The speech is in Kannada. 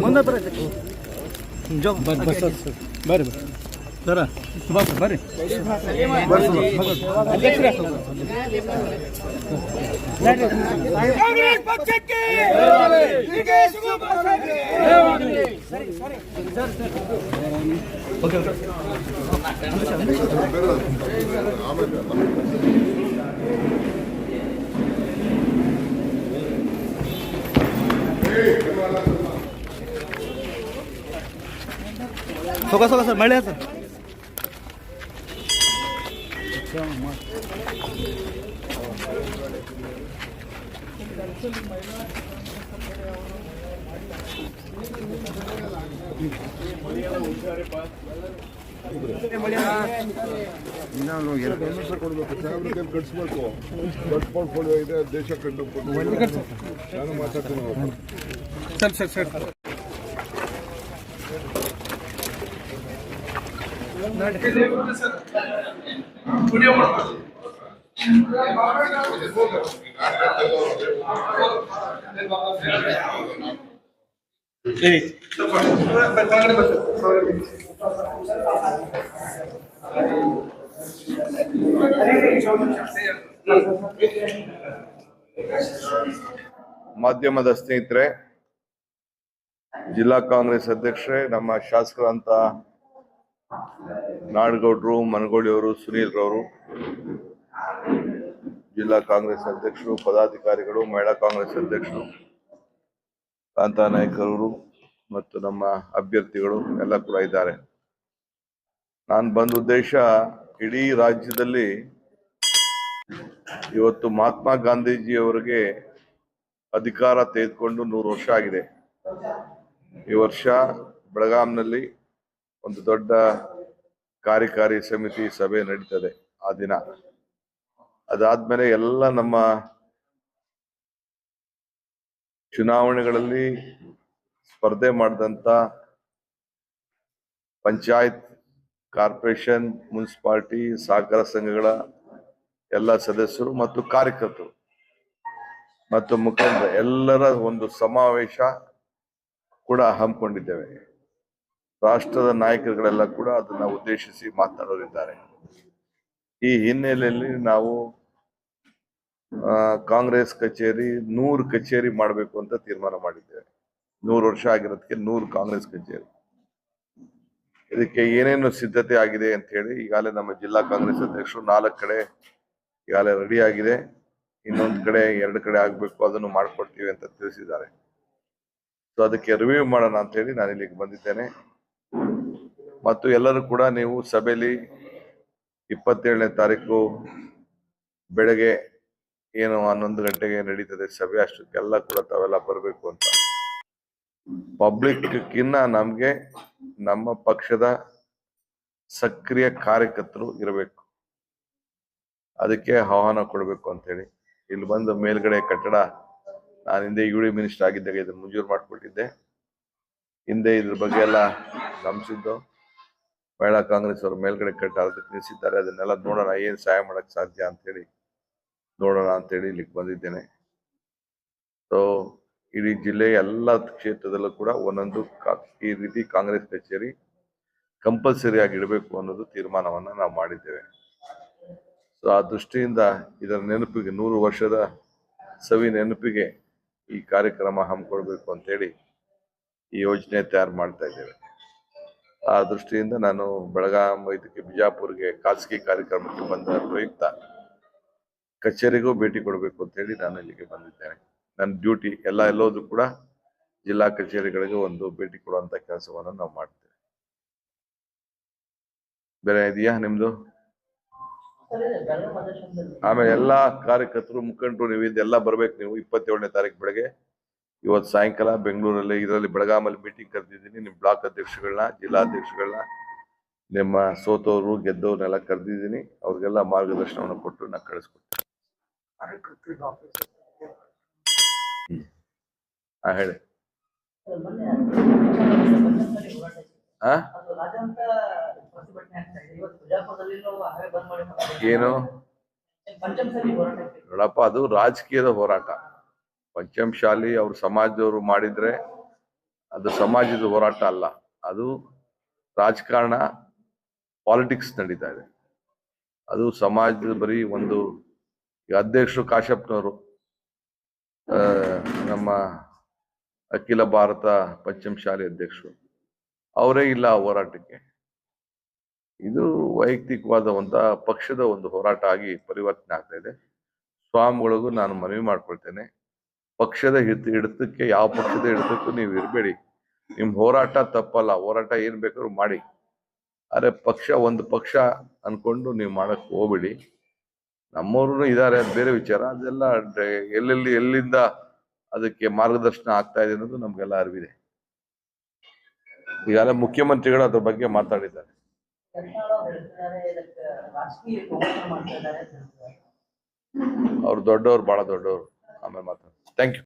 ಮುಂದೆ ಬರ್ರಿ ಜೋ ಬರ್ರಿ ಬಸ್ ಬರ್ರಿ ಸೊಗ ಸೊಗ ಸರ್ ಮಳೆ ಸರ್ ನಾನು ಎರಡು ನಿಮಿಷ ಕೊಡಬೇಕು ಸಾಹೇಬ್ರ ಕೈಲಿ ಕಟ್ಸ್ಬೇಕು ದೊಡ್ಡ ಪೋರ್ಟ್ಫೋಲಿಯೋ ಇದೆ ದೇಶ ಕಂಡು ನಾನು ಮಾತಾಡ್ತೀನಿ ಅವತ್ತು. ಸರ್ ಸರ್ ಸರ್ ಮಾಧ್ಯಮದ ಸ್ನೇಹಿತರೆ ಜಿಲ್ಲಾ ಕಾಂಗ್ರೆಸ್ ಅಧ್ಯಕ್ಷರೇ ನಮ್ಮ ಶಾಸಕರಂತ ನಾಡಗೌಡರು, ಮನಗೋಳಿಯವರು ಸುನೀಲ್ ರವರು ಜಿಲ್ಲಾ ಕಾಂಗ್ರೆಸ್ ಅಧ್ಯಕ್ಷರು, ಪದಾಧಿಕಾರಿಗಳು, ಮಹಿಳಾ ಕಾಂಗ್ರೆಸ್ ಅಧ್ಯಕ್ಷರು ಕಾಂತಾ ನಾಯಕರವರು ಮತ್ತು ನಮ್ಮ ಅಭ್ಯರ್ಥಿಗಳು ಎಲ್ಲ ಕೂಡ ಇದ್ದಾರೆ. ನಾನು ಬಂದ ಉದ್ದೇಶ ಇಡೀ ರಾಜ್ಯದಲ್ಲಿ ಇವತ್ತು ಮಹಾತ್ಮ ಗಾಂಧೀಜಿಯವರಿಗೆ ಅಧಿಕಾರ ತೆಗೆದುಕೊಂಡು ನೂರು ವರ್ಷ ಆಗಿದೆ. ಈ ವರ್ಷ ಬೆಳಗಾಂನಲ್ಲಿ ಒಂದು ದೊಡ್ಡ ಕಾರ್ಯಕಾರಿ ಸಮಿತಿ ಸಭೆ ನಡೀತದೆ ಆ ದಿನ. ಅದಾದ್ಮೇಲೆ ಎಲ್ಲ ನಮ್ಮ ಚುನಾವಣೆಗಳಲ್ಲಿ ಸ್ಪರ್ಧೆ ಮಾಡಿದಂತ ಪಂಚಾಯತ್, ಕಾರ್ಪೊರೇಷನ್, ಮುನ್ಸಿಪಾಲ್ಟಿ, ಸಹಕಾರ ಸಂಘಗಳ ಎಲ್ಲ ಸದಸ್ಯರು ಮತ್ತು ಕಾರ್ಯಕರ್ತರು ಮತ್ತು ಮುಖಂಡ ಎಲ್ಲರ ಒಂದು ಸಮಾವೇಶ ಕೂಡ ಹಮ್ಮಿಕೊಂಡಿದ್ದೇವೆ. ರಾಷ್ಟ್ರದ ನಾಯಕರುಗಳೆಲ್ಲ ಕೂಡ ಅದನ್ನ ಉದ್ದೇಶಿಸಿ ಮಾತನಾಡೋರಿದ್ದಾರೆ ಈ ಹಿನ್ನೆಲೆಯಲ್ಲಿ ನಾವು ಕಾಂಗ್ರೆಸ್ ಕಚೇರಿ ನೂರು ಕಚೇರಿ ಮಾಡಬೇಕು ಅಂತ ತೀರ್ಮಾನ ಮಾಡಿದ್ದೇವೆ. ನೂರು ವರ್ಷ ಆಗಿರೋದಕ್ಕೆ ನೂರು ಕಾಂಗ್ರೆಸ್ ಕಚೇರಿ. ಇದಕ್ಕೆ ಏನೇನು ಸಿದ್ಧತೆ ಆಗಿದೆ ಅಂತ ಹೇಳಿ ಈಗಾಗಲೇ ನಮ್ಮ ಜಿಲ್ಲಾ ಕಾಂಗ್ರೆಸ್ ಅಧ್ಯಕ್ಷರು ನಾಲ್ಕು ಕಡೆ ಈಗಾಗಲೇ ರೆಡಿ ಆಗಿದೆ. ಇನ್ನೊಂದು ಕಡೆ, ಎರಡು ಕಡೆ ಆಗಬೇಕು, ಅದನ್ನು ಮಾಡಿಕೊಡ್ತೀವಿ ಅಂತ ತಿಳಿಸಿದ್ದಾರೆ. ಸೊ ಅದಕ್ಕೆ ರಿವ್ಯೂ ಮಾಡೋಣ ಅಂತ ಹೇಳಿ ನಾನು ಇಲ್ಲಿಗೆ ಬಂದಿದ್ದೇನೆ. ಮತ್ತು ಎಲ್ಲರೂ ಕೂಡ ನೀವು ಸಭೆಯಲ್ಲಿ ಇಪ್ಪತ್ತೇಳನೇ ತಾರೀಕು ಬೆಳಗ್ಗೆ ಏನು ಹನ್ನೊಂದು ಗಂಟೆಗೆ ನಡೀತದೆ ಸಭೆ, ಅಷ್ಟಕ್ಕೆಲ್ಲ ಕೂಡ ತಾವೆಲ್ಲ ಬರಬೇಕು ಅಂತ. ಪಬ್ಲಿಕ್ಕಿನ್ನ ನಮಗೆ ನಮ್ಮ ಪಕ್ಷದ ಸಕ್ರಿಯ ಕಾರ್ಯಕರ್ತರು ಇರಬೇಕು. ಅದಕ್ಕೆ ಆಹ್ವಾನ ಕೊಡಬೇಕು ಅಂತ ಹೇಳಿ ಇಲ್ಲಿ ಬಂದು ಮೇಲ್ಗಡೆ ಕಟ್ಟಡ, ನಾನು ಹಿಂದೆ ಯು ಡಿ ಮಿನಿಸ್ಟರ್ ಆಗಿದ್ದಾಗ ಇದನ್ನು ಮಂಜೂರು ಮಾಡಿಕೊಟ್ಟಿದ್ದೆ. ಹಿಂದೆ ಇದ್ರ ಬಗ್ಗೆ ಎಲ್ಲ ಗಮನಿಸಿದ್ದು. ಮಹಿಳಾ ಕಾಂಗ್ರೆಸ್ ಅವರು ಮೇಲ್ಗಡೆ ಕಟ್ಟ ಅದಕ್ಕೆ ನಿಲ್ಲಿಸಿದ್ದಾರೆ. ಅದನ್ನೆಲ್ಲ ನೋಡೋಣ, ಏನು ಸಹಾಯ ಮಾಡೋಕ್ಕೆ ಸಾಧ್ಯ ಅಂತ ಹೇಳಿ ನೋಡೋಣ ಅಂತ ಹೇಳಿ ಇಲ್ಲಿಗೆ ಬಂದಿದ್ದೇನೆ. ಸೊ ಇಡೀ ಜಿಲ್ಲೆಯ ಎಲ್ಲ ಕ್ಷೇತ್ರದಲ್ಲೂ ಕೂಡ ಒಂದೊಂದು ಈ ರೀತಿ ಕಾಂಗ್ರೆಸ್ ಕಚೇರಿ ಕಂಪಲ್ಸರಿ ಆಗಿ ಇಡಬೇಕು ಅನ್ನೋದು ತೀರ್ಮಾನವನ್ನು ನಾವು ಮಾಡಿದ್ದೇವೆ. ಸೊ ಆ ದೃಷ್ಟಿಯಿಂದ ಇದರ ನೆನಪಿಗೆ, ನೂರು ವರ್ಷದ ಸವಿ ನೆನಪಿಗೆ ಈ ಕಾರ್ಯಕ್ರಮ ಹಮ್ಮಿಕೊಳ್ಬೇಕು ಅಂತೇಳಿ ಈ ಯೋಜನೆ ತಯಾರು ಮಾಡ್ತಾ ಇದ್ದೇವೆ. ಆ ದೃಷ್ಟಿಯಿಂದ ನಾನು ಬೆಳಗಾಂ ಇದಕ್ಕೆ ಬಿಜಾಪುರ್ಗೆ ಖಾಸಗಿ ಕಾರ್ಯಕ್ರಮಕ್ಕೆ ಬಂದ ಪ್ರಯುಕ್ತ ಕಚೇರಿಗೂ ಭೇಟಿ ಕೊಡಬೇಕು ಅಂತ ಹೇಳಿ ನಾನು ಇಲ್ಲಿಗೆ ಬಂದಿದ್ದೇನೆ. ನನ್ನ ಡ್ಯೂಟಿ ಎಲ್ಲ ಎಲ್ಲೋದು ಕೂಡ ಜಿಲ್ಲಾ ಕಚೇರಿಗಳಿಗೆ ಒಂದು ಭೇಟಿ ಕೊಡುವಂತ ಕೆಲಸವನ್ನು ನಾವು ಮಾಡ್ತೇವೆ. ಬೇರೆ ಇದೆಯಾ ನಿಮ್ದು? ಆಮೇಲೆ ಎಲ್ಲಾ ಕಾರ್ಯಕರ್ತರು ಮುಖಂಡರು ನೀವು ಇದೆಲ್ಲ ಬರ್ಬೇಕು ನೀವು ಇಪ್ಪತ್ತೇಳನೇ ತಾರೀಕು ಬೆಳಗ್ಗೆ. ಇವತ್ತು ಸಾಯಂಕಾಲ ಬೆಂಗಳೂರಲ್ಲಿ ಇದರಲ್ಲಿ ಬೆಳಗಾಮಲ್ಲಿ ಮೀಟಿಂಗ್ ಕರೆದಿದ್ದೀನಿ. ನಿಮ್ಮ ಬ್ಲಾಕ್ ಅಧ್ಯಕ್ಷಗಳನ್ನ ಜಿಲ್ಲಾಧ್ಯಕ್ಷಗಳನ್ನ ನಿಮ್ಮ ಸೋತವರು ಗೆದ್ದವ್ರನ್ನೆಲ್ಲ ಕರೆದಿದ್ದೀನಿ. ಅವ್ರಿಗೆಲ್ಲ ಮಾರ್ಗದರ್ಶನವನ್ನು ಕೊಟ್ಟು ನಾನು ಕಳಿಸ್ಕೊಡ್ತೀನಿ. ಹಾ ಹೇಳಿ. ಏನು? ನೋಡಪ್ಪ ಅದು ರಾಜಕೀಯದ ಹೋರಾಟ. ಪಂಚಮಶಾಲಿ ಅವ್ರ ಸಮಾಜದವರು ಮಾಡಿದ್ರೆ ಅದು ಸಮಾಜದ ಹೋರಾಟ ಅಲ್ಲ. ಅದು ರಾಜಕಾರಣ, ಪಾಲಿಟಿಕ್ಸ್ ನಡೀತಾ ಇದೆ. ಅದು ಸಮಾಜದ ಬರೀ ಒಂದು ಅಧ್ಯಕ್ಷರು ಕಾಶ್ಯಪ್ನವರು ನಮ್ಮ ಅಖಿಲ ಭಾರತ ಪಂಚಮಶಾಲಿ ಅಧ್ಯಕ್ಷರು, ಅವರೇ ಇಲ್ಲ ಹೋರಾಟಕ್ಕೆ. ಇದು ವೈಯಕ್ತಿಕವಾದ ಒಂದು ಪಕ್ಷದ ಒಂದು ಹೋರಾಟ ಆಗಿ ಪರಿವರ್ತನೆ ಆಗ್ತಾ ಇದೆ. ಸ್ವಾಮಿಗಳಿಗೂ ನಾನು ಮನವಿ ಮಾಡ್ಕೊಳ್ತೇನೆ. ಪಕ್ಷದ ಹಿತ ಹಿಡಿತಕ್ಕೆ ಯಾವ ಪಕ್ಷದ ಹಿಡಿತಕ್ಕೂ ನೀವು ಇರಬೇಡಿ. ನಿಮ್ ಹೋರಾಟ ತಪ್ಪಲ್ಲ ಹೋರಾಟ ಏನ್ ಬೇಕಾದ್ರೂ ಮಾಡಿ. ಆದರೆ ಪಕ್ಷ ಒಂದು ಪಕ್ಷ ಅನ್ಕೊಂಡು ನೀವು ಮಾಡಕ್ ಹೋಗ್ಬೇಡಿ. ನಮ್ಮವ್ರು ಇದ್ದಾರೆ ಅದು ಬೇರೆ ವಿಚಾರ. ಅದೆಲ್ಲ ಎಲ್ಲೆಲ್ಲಿ ಎಲ್ಲಿಂದ ಅದಕ್ಕೆ ಮಾರ್ಗದರ್ಶನ ಆಗ್ತಾ ಇದೆ ಅನ್ನೋದು ನಮ್ಗೆಲ್ಲ ಅರಿವಿದೆ. ಈಗಾಗಲೇ ಮುಖ್ಯಮಂತ್ರಿಗಳು ಅದ್ರ ಬಗ್ಗೆ ಮಾತಾಡಿದ್ದಾರೆ. ಅವ್ರು ದೊಡ್ಡವ್ರು ಬಹಳ ದೊಡ್ಡವರು. ಆಮೇಲೆ ಮಾತಾಡ್ತಾರೆ ಥ್ಯಾಂಕ್ ಯು